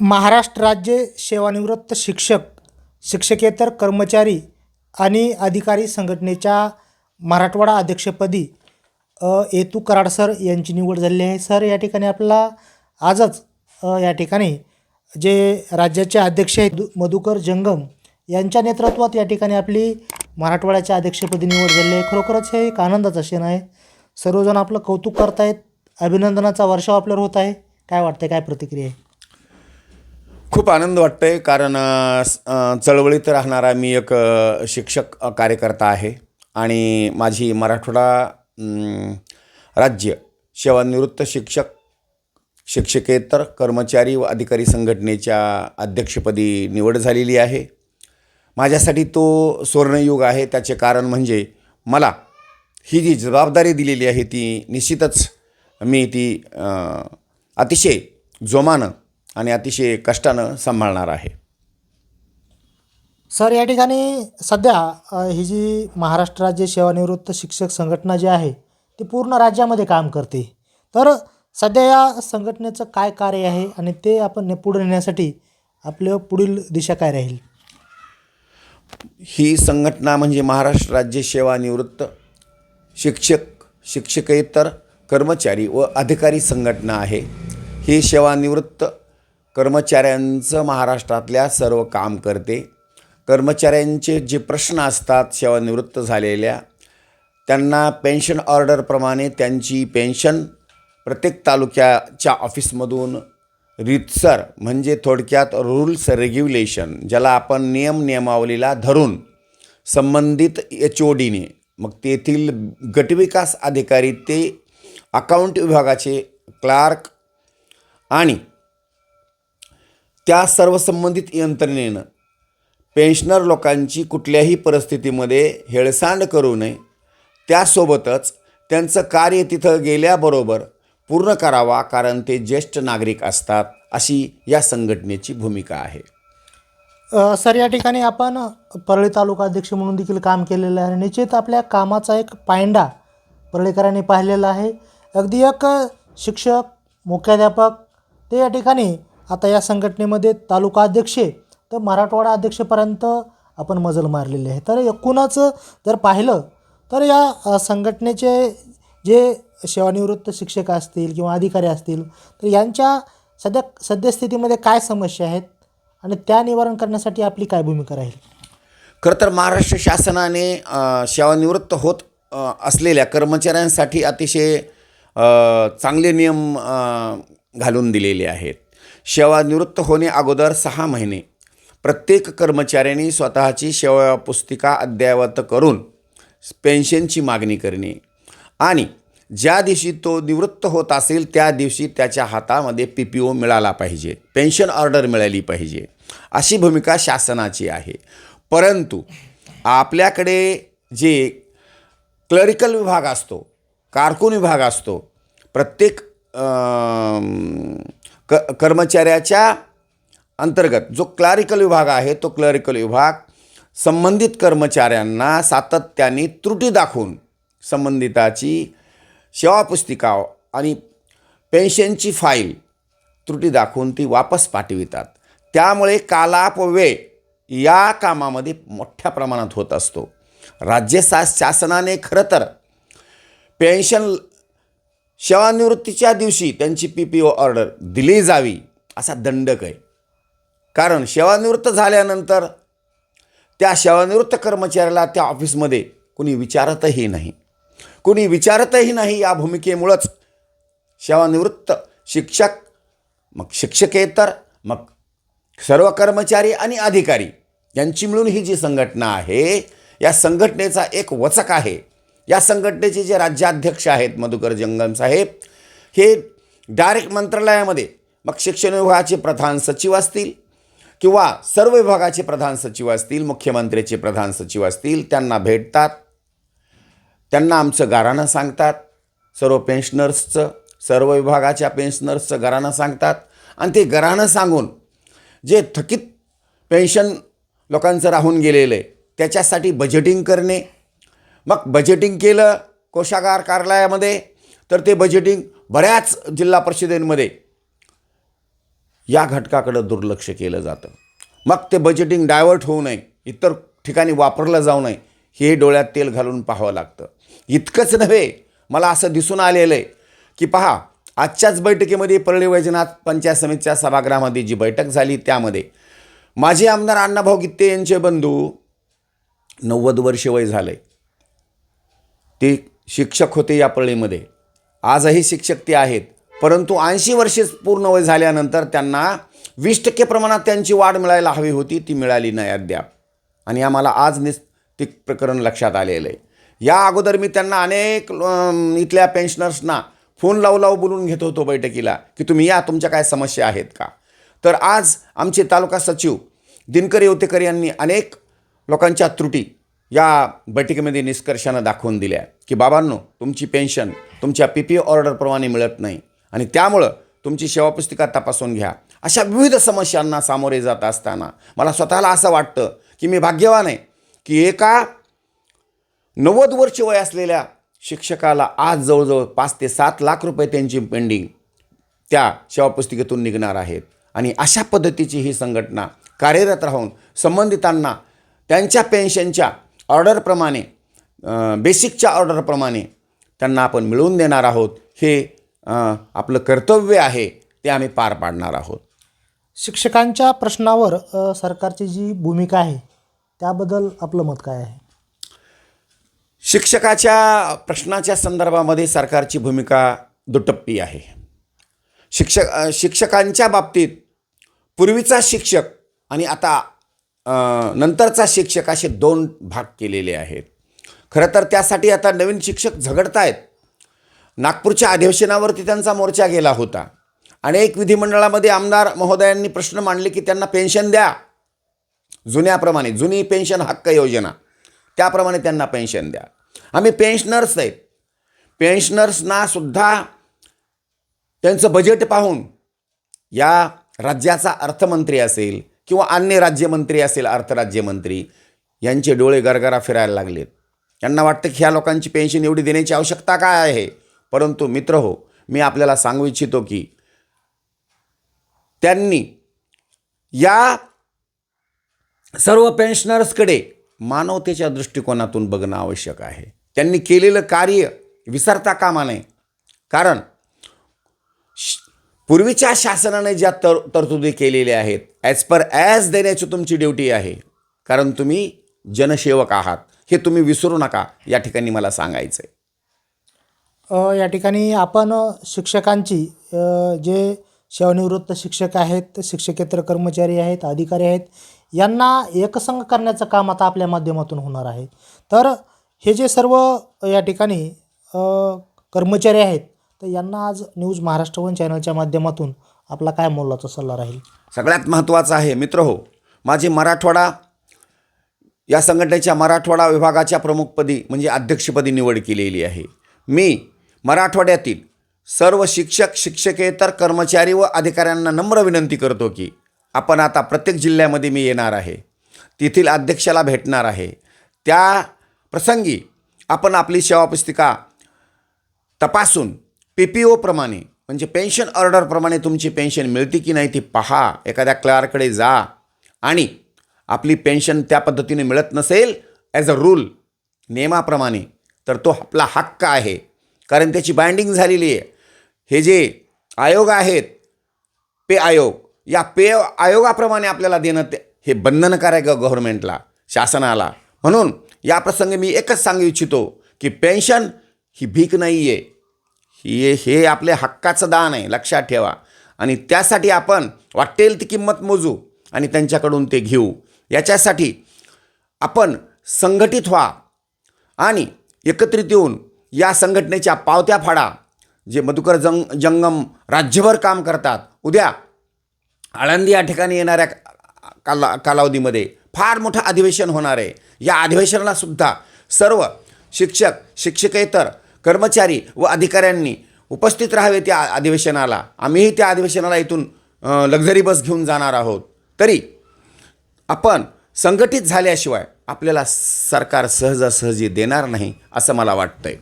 महाराष्ट्र राज्य सेवानिवृत्त शिक्षक शिक्षकेतर कर्मचारी आणि अधिकारी संघटनेच्या मराठवाडा अध्यक्षपदी येतू कराड सर यांची निवड झालेली आहे. सर या ठिकाणी आपल्याला आजच या ठिकाणी जे राज्याचे अध्यक्ष आहेत दु- मधुकर जंगम यांच्या नेतृत्वात या ठिकाणी आपली मराठवाड्याच्या अध्यक्षपदी निवड झालेली आहे. खरोखरच हे एक आनंदाचा क्षण आहे. सर्वजण आपलं कौतुक करतायत. अभिनंदनाचा वर्षाव आपल्यावर होत आहे. काय वाटतं काय प्रतिक्रिया आहे? खूप आनंद वाटतोय कारण चळवळीत राहणारा मी एक शिक्षक कार्यकर्ता आहे. आणि माझी मराठवाडा राज्य सेवानिवृत्त शिक्षक शिक्षकेतर कर्मचारी व अधिकारी संघटनेच्या अध्यक्षपदी निवड झालेली आहे. माझ्यासाठी तो सुवर्णयुग आहे. त्याचे कारण म्हणजे मला ही जी जबाबदारी दिलेली आहे ती निश्चितच मी ती अतिशय जोमानं आणि अतिशय कष्टानं सांभाळणार आहे. सर या ठिकाणी सध्या ही जी महाराष्ट्र राज्य सेवानिवृत्त शिक्षक संघटना जी आहे ती पूर्ण राज्यामध्ये काम करते. तर सध्या या संघटनेचं काय कार्य आहे आणि ते आपण पुढे नेण्यासाठी आपलं पुढील दिशा काय राहील? ही संघटना म्हणजे महाराष्ट्र राज्य सेवानिवृत्त शिक्षक शिक्षकेतर कर्मचारी व अधिकारी संघटना आहे. ही सेवानिवृत्त कर्मचाऱ्यांचं महाराष्ट्रातल्या सर्व काम करते. कर्मचाऱ्यांचे जे प्रश्न असतात सेवानिवृत्त झालेल्या त्यांना पेन्शन ऑर्डरप्रमाणे त्यांची पेन्शन प्रत्येक तालुक्याच्या ऑफिसमधून रितसर म्हणजे थोडक्यात रूल्स रेग्युलेशन ज्याला आपण नियम नियमावलीला धरून संबंधित एच ओ डीने मग तेथील गटविकास अधिकारी ते अकाउंट विभागाचे क्लार्क आणि त्या सर्व संबंधित यंत्रणेनं पेन्शनर लोकांची कुठल्याही परिस्थितीमध्ये हेळसांड करू नये. त्यासोबतच त्यांचं कार्य तिथं गेल्याबरोबर पूर्ण करावा कारण ते ज्येष्ठ नागरिक असतात अशी या संघटनेची भूमिका आहे. सर या ठिकाणी आपण परळी तालुका अध्यक्ष म्हणून देखील काम केलेलं आहे. निश्चित आपल्या कामाचा एक पायंडा परळीकरांनी पाहिलेला आहे. अगदी एक शिक्षक मुख्याध्यापक ते या ठिकाणी आता या संघटनेमध्ये तालुका अध्यक्ष तर मराठवाडा अध्यक्षपर्यंत आपण मजल मारलेली आहे. तर एकूणच जर पाहिलं तर या संघटनेचे जे सेवानिवृत्त शिक्षक असतील किंवा अधिकारी असतील तर यांच्या सध्या सद्यस्थितीमध्ये काय समस्या आहेत आणि त्या निवारण करण्यासाठी आपली काय भूमिका राहील? खरं तर महाराष्ट्र शासनाने सेवानिवृत्त होत असलेल्या कर्मचाऱ्यांसाठी अतिशय चांगले नियम घालून दिलेले आहेत. सेवानिवृत्त होणे अगोदर सहा महिने. प्रत्येक कर्मचाऱ्यांनी स्वतःची सेवा पुस्तिका अद्ययावत करून पेन्शनची मागणी करणे. आणि ज्या दिवशी तो निवृत्त होत असेल त्या दिवशी त्याच्या हातामध्ये पी पी ओ मिळाला पाहिजे. पेन्शन ऑर्डर मिळाली पाहिजे. अशी भूमिका शासनाची आहे. परंतु आपल्याकडे जे क्लरिकल विभाग असतो कारकून विभाग असतो प्रत्येक क कर्मचाऱ्याच्या अंतर्गत जो क्लारिकल विभाग आहे तो क्लरिकल विभाग संबंधित कर्मचाऱ्यांना सातत्याने त्रुटी दाखवून संबंधिताची सेवा पुस्तिका आणि पेन्शनची फाईल त्रुटी दाखवून ती वापस पाठवितात. त्यामुळे कालापव्यय या कामामध्ये मोठ्या प्रमाणात होत असतो. राज्य शा शासनाने खरं तर पेन्शन सेवानिवृत्तीच्या दिवशी त्यांची पी पी ओ ऑर्डर दिली जावी असा दंडक आहे कारण सेवानिवृत्त झाल्यानंतर त्या सेवानिवृत्त कर्मचाऱ्याला त्या ऑफिसमध्ये कुणी विचारतही नाही. कुणी विचारतही नाही या भूमिकेमुळंच सेवानिवृत्त शिक्षक मग शिक्षकेतर मग सर्व कर्मचारी आणि अधिकारी यांची मिळून ही जी संघटना आहे या संघटनेचा एक वचक आहे. या संघटनेचे जे राज्याध्यक्ष आहेत मधुकर जंगम साहेब हे डायरेक्ट मंत्रालयामध्ये मग शिक्षण विभागाचे प्रधान सचिव असतील किंवा सर्व विभागाचे प्रधान सचिव असतील मुख्यमंत्र्याचे प्रधान सचिव असतील त्यांना भेटतात. त्यांना आमचं गाराणं सांगतात. सर्व पेन्शनर्सचं सर्व विभागाच्या पेन्शनर्सचं गाराणं सांगतात. आणि ते गराणं सांगून जे थकीत पेन्शन लोकांचं राहून गेलेलं आहे त्याच्यासाठी बजेटिंग करणे मग बजेटिंग केलं कोशागार कार्यालयामध्ये तर ते बजेटिंग बऱ्याच जिल्हा परिषदेमध्ये. या घटकाकडं दुर्लक्ष केलं जातं. मग ते बजेटिंग डायव्हर्ट होऊ नये इतर ठिकाणी वापरलं जाऊ नये हे डोळ्यात तेल घालून पाहावं लागतं. इतकंच नव्हे मला असं दिसून आलेलं आहे की पहा आजच्याच बैठकीमध्ये परळी वैजनाथ पंचायत समितीच्या सभागृहामध्ये जी बैठक झाली त्यामध्ये माजी आमदार अण्णाभाऊ गित्ते यांचे बंधू नव्वद वर्ष वय झालं. ते शिक्षक होते या पळीमध्ये. आजही शिक्षक ते आहेत. परंतु ऐंशी वर्षे पूर्ण वय झाल्यानंतर त्यांना वीस टक्के प्रमाणात त्यांची वाढ मिळायला हवी होती ती मिळाली नाही अद्याप. आणि आम्हाला आज निस ते प्रकरण लक्षात आलेलं आहे. या अगोदर मी त्यांना अनेक इथल्या पेन्शनर्सना फोन लावू लावू बोलून घेत होतो बैठकीला की तुम्ही या तुमच्या काय समस्या आहेत का? तर आज आमचे तालुका सचिव दिनकर येवतेकर यांनी अनेक लोकांच्या त्रुटी या बैठकीमध्ये निष्कर्षानं दाखवून दिल्या की बाबांनो तुमची पेन्शन तुमच्या पी पी ऑर्डरप्रमाणे मिळत नाही आणि त्यामुळं तुमची सेवापुस्तिका तपासून घ्या. अशा विविध समस्यांना सामोरे जात असताना मला स्वतःला असं वाटतं की मी भाग्यवान आहे की एका नव्वद वर्ष वय असलेल्या शिक्षकाला आज जवळजवळ पाच ते सात लाख रुपये त्यांची पेंडिंग त्या सेवापुस्तिकेतून निघणार आहेत. आणि अशा पद्धतीची ही संघटना कार्यरत राहून संबंधितांना त्यांच्या पेन्शनच्या ऑर्डरप्रमाणे बेसिकच्या ऑर्डरप्रमाणे त्यांना आपण मिळवून देणार आहोत. हे आपलं कर्तव्य आहे ते आम्ही पार पाडणार आहोत. शिक्षकांच्या प्रश्नावर सरकारची जी भूमिका आहे त्याबद्दल आपलं मत काय आहे? शिक्षकाच्या प्रश्नाच्या संदर्भामध्ये सरकारची भूमिका दुटप्पी आहे. शिक्षक शिक्षकांच्या बाबतीत पूर्वीचा शिक्षक आणि आता नंतरचा शिक्षक असे दोन भाग केलेले आहेत. खरं तर त्यासाठी आता नवीन शिक्षक झगडत आहेत नागपूरच्या अधिवेशनावरती त्यांचा मोर्चा गेला होता. अनेक विधिमंडळामध्ये आमदार महोदयांनी प्रश्न मांडले की त्यांना पेन्शन द्या. जुन्याप्रमाणे जुनी पेन्शन हक्क योजना. त्याप्रमाणे त्यांना पेन्शन द्या. आम्ही पेन्शनर्स आहेत. पेन्शनर्सना सुद्धा त्यांचं बजेट पाहून या राज्याचा अर्थमंत्री असेल किंवा अन्य राज्यमंत्री असेल अर्थराज्यमंत्री यांचे डोळे गरगरा फिरायला लागलेत. यांना वाटतं की ह्या लोकांची पेन्शन एवढी देण्याची आवश्यकता काय आहे? परंतु मित्र हो मी आपल्याला सांगू इच्छितो की त्यांनी या सर्व पेन्शनर्सकडे मानवतेच्या दृष्टिकोनातून बघणं आवश्यक आहे. त्यांनी केलेलं कार्य विसरता कामा नये. कारण पूर्वीच्या शासनाने ज्या तर तरतुदी केलेल्या आहेत ॲज पर ॲज देण्याची तुमची ड्युटी आहे. कारण तुम्ही जनसेवक आहात. हे तुम्ही विसरू नका. या ठिकाणी मला सांगायचं आहे या ठिकाणी आपण शिक्षकांची जे सेवानिवृत्त शिक्षक आहेत शिक्षकेतर कर्मचारी आहेत अधिकारी आहेत यांना एकसंग करण्याचं काम आता आपल्या माध्यमातून होणार आहे. तर हे जे सर्व या ठिकाणी कर्मचारी आहेत तर यांना आज न्यूज महाराष्ट्र वन चॅनलच्या माध्यमातून आपला काय मोलाचा सल्ला राहील? सगळ्यात महत्त्वाचं आहे मित्र हो माझी मराठवाडा या संघटनेच्या मराठवाडा विभागाच्या प्रमुखपदी म्हणजे अध्यक्षपदी निवड केलेली आहे. मी मराठवाड्यातील सर्व शिक्षक शिक्षकेतर कर्मचारी व अधिकाऱ्यांना नम्र विनंती करतो की आपण आता प्रत्येक जिल्ह्यामध्ये मी येणार आहे. तेथील अध्यक्षाला भेटणार आहे. त्या प्रसंगी आपण आपली सेवापुस्तिका तपासून पी पी ओप्रमाणे म्हणजे पेन्शन ऑर्डरप्रमाणे तुमची पेन्शन मिळते की नाही ती पहा. एखाद्या क्लार्कडे जा. आणि आपली पेन्शन त्या पद्धतीने मिळत नसेल ॲज अ रूल नियमाप्रमाणे तर तो आपला हक्क आहे. कारण त्याची बाइंडिंग झालेली आहे. हे जे आयोग आहेत पे आयोग या पे आयोगाप्रमाणे आपल्याला देणं ते हे बंधनकार आहे ग गव्हर्नमेंटला शासनाला. म्हणून या प्रसंगी मी एकच सांगू इच्छितो की पेन्शन ही भीक नाही आहे हे हे आपल्या हक्काचं दान आहे लक्षात ठेवा. आणि त्यासाठी आपण वाटेल ती किंमत मोजू आणि त्यांच्याकडून ते घेऊ. याच्यासाठी आपण संघटित व्हा आणि एकत्रित येऊन या संघटनेच्या पावत्या फाडा जे मधुकर जंग जंगम राज्यभर काम करतात. उद्या आळंदी या ठिकाणी येणाऱ्या काला कालावधीमध्ये फार मोठं अधिवेशन होणार आहे. या अधिवेशनाला सुद्धा सर्व शिक्षक शिक्षकेतर कर्मचारी व अधिकाऱ्यांनी उपस्थित राहावे त्या अधिवेशनाला. आम्हीही त्या अधिवेशनाला इथून लक्झरी बस घेऊन जाणार आहोत. तरी आपण संघटित झाल्याशिवाय आपल्याला सरकार सहजासहजी देणार नाही असं मला वाटतंय.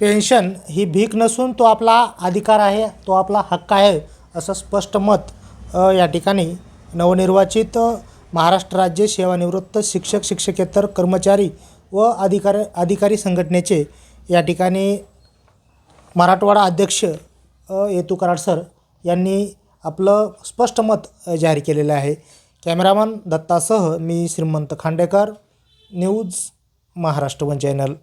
पेन्शन ही भीक नसून तो आपला अधिकार आहे तो आपला हक्क आहे असं स्पष्ट मत या ठिकाणी नवनिर्वाचित महाराष्ट्र राज्य सेवानिवृत्त शिक्षक शिक्षकेतर कर्मचारी व अधिकार अधिकारी संघटनेचे या ठिकाणी मराठवाडा अध्यक्ष येतू कराड सर यांनी आपलं स्पष्ट मत जाहीर केलेलं आहे. कॅमेरामन दत्तासह मी Shrimant Khandekar news Maharashtra one channel.